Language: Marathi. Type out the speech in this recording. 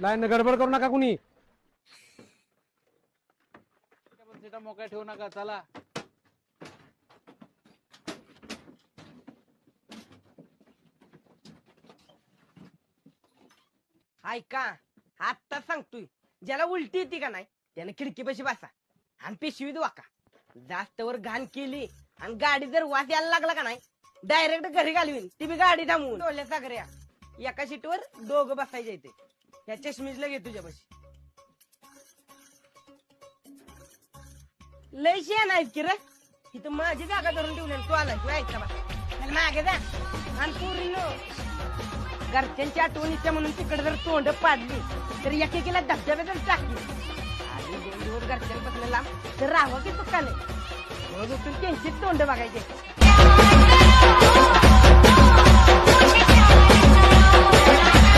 लाईन गडबड करू नका कुणी. सीटा मोकळ्या ठेवू नका चला. ऐका आत्ता सांगतोय ज्याला उलटी येते का नाही त्याने खिडकीपाशी बसा आणि पिशवीत वाका जास्त वर घाण केली आणि गाडी जर वास यायला लागला का नाही डायरेक्ट घरी घालवीन ती बी गाडी थांबवून. डोल्या सागऱ्या एका सीटवर दोघं बसायचे इथे. या चष्मीजला घे तुझ्यापाशी. लय शेण आहेत की रे. इथं माझी जागा धरून ठेवली तू आला तू ऐकता बा. चल मागे जा. आणि पोरीनो घरच्यांची आठवणीच्या म्हणून तिकडे जर तोंड पाडली तर एकेकीला धबधब्यातच टाकली. आणि दोन दिवस घरच्यांपासून लांब तर राहावं की सुखाने? नाही उठून त्यांची तोंड बघायचे.